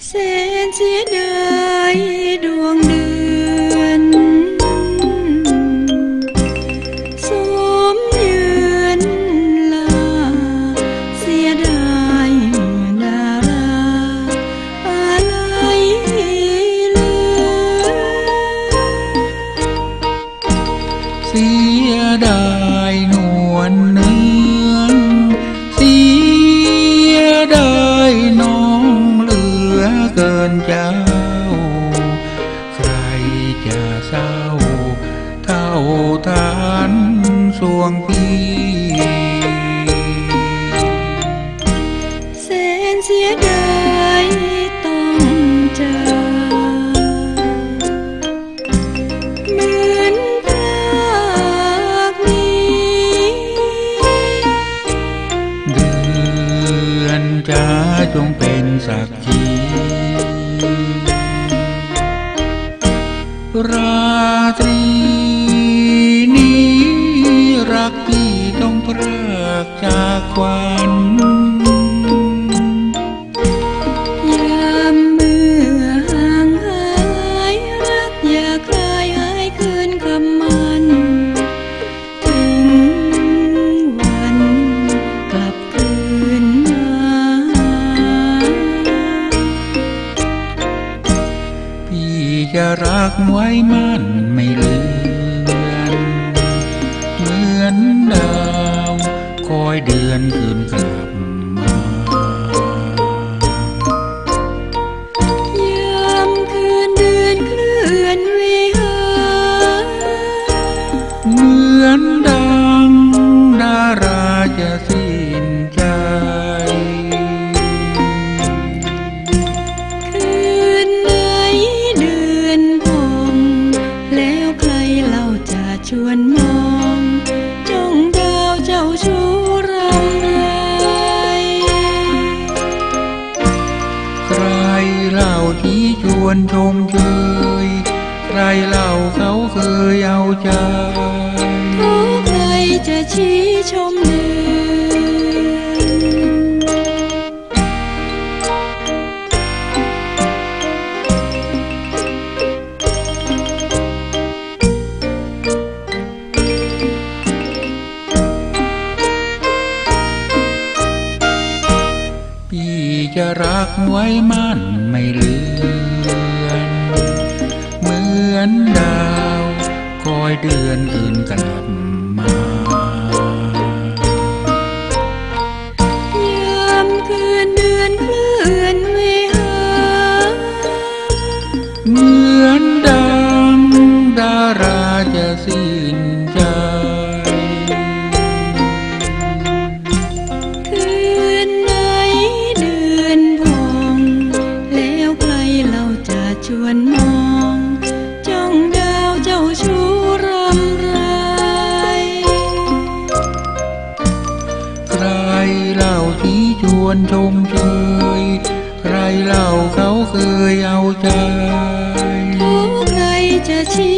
xin xin đưa เกินเจ้า ใครจะเศร้า เท่าทานสวงพี่แสนเสียดายต้องจากเหมือนรากนี้เดือนจ้าจงเป็นสักขี ราตรีนี้รักพี่ต้องพรากจากควัน จะรักไว้มั่นไม่เลือนเหมือนดาว คอยเดือนคืนกลับมา วนชมเชยใครเล่าเขาเคยเอาใจขอใครจะชี้ชมเดือนพี่จะรักไว้มั่นไม่ลือ เดือนคืนกลับมายามคืนเดือนเคลื่อนวิหาเหมือนดังดาราจะสิ้นใจคืนไหนเดือนพองแล้วใครเราจะชวนมอง วนชมเชยใครเล่าเขาเคยเอาใจ ใครจะชี้